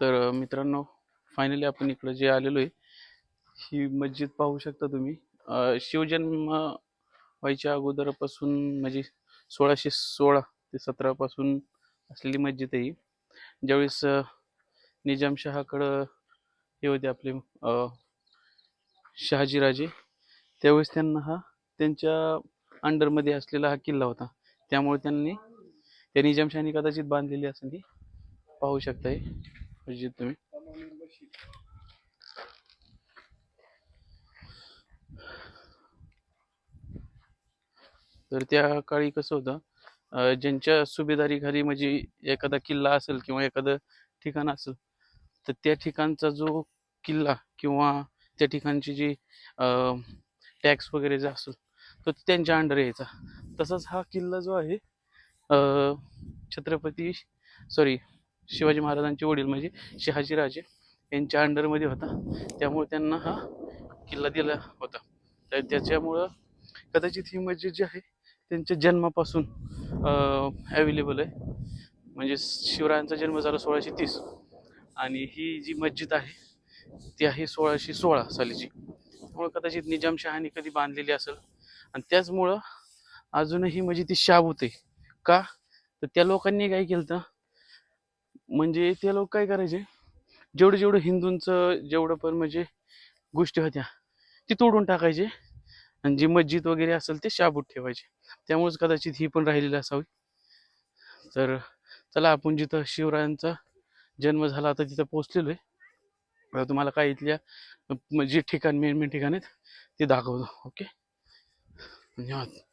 तर मित्रांनो फायनली आपण इकडं जे आलेलो आहे ही मस्जिद पाहू शकता तुम्ही. शिवजन्म व्हायच्या अगोदरपासून म्हणजे सोळाशे सोळा ते सतरापासून असलेली मस्जिद आहे ही. ज्यावेळेस निजामशहाकडं हे होते आपले शहाजीराजे त्यावेळेस त्यांना हा त्यांच्या अंडरमध्ये असलेला हा किल्ला होता. त्यामुळे त्यांनी त्या निजामशाहानी कदाचित बांधलेली असं पाहू शकता पाहिजे तुम्ही तर त्या काळी कसं होतं ज्यांच्या ज्यांच्या सुभेदारीखाली म्हणजे एखादा किल्ला असेल किंवा एखादं ठिकाण असेल तर त्या ठिकाणचा जो किल्ला किंवा त्या ठिकाणची जी टॅक्स वगैरे जे असेल तो त्यांच्या अंडर यायचा. तसाच हा किल्ला जो आहे छत्रपती सॉरी शिवाजी महाराजांचे वडील म्हणजे शहाजीराजे यांच्या अंडरमध्ये होता. त्यामुळे त्यांना हा किल्ला दिला होता. तर त्याच्यामुळं कदाचित ही मस्जिद जी आहे त्यांच्या जन्मापासून ॲवेलेबल आहे. म्हणजे शिवरायांचा जन्म झाला सोळाशे तीस. आणि ही जी मस्जिद आहे ती आहे सोळाशे सोळा सालीची. त्यामुळं कदाचित निजामशहाने कधी बांधलेली असेल. आणि त्याचमुळं अजूनही म्हणजे ती शाब होते का? तर त्या लोकांनी काय केलं तर म्हणजे ते लोक काय करायचे? जेवढं जेवढं हिंदूंचं जेवढं पण म्हणजे गोष्टी होत्या ती तोडून टाकायचे. आणि जी मस्जिद वगैरे असेल ते शाबूत ठेवायचे. त्यामुळेच कदाचित ही पण राहिलेली असावी. तर चला आपण जिथं शिवरायांचा जन्म झाला आता तिथं पोहोचलेलो आहे. तुम्हाला काय इथल्या जे ठिकाण मेन मेन ठिकाण आहेत ते दाखवतो. ओके धन्यवाद.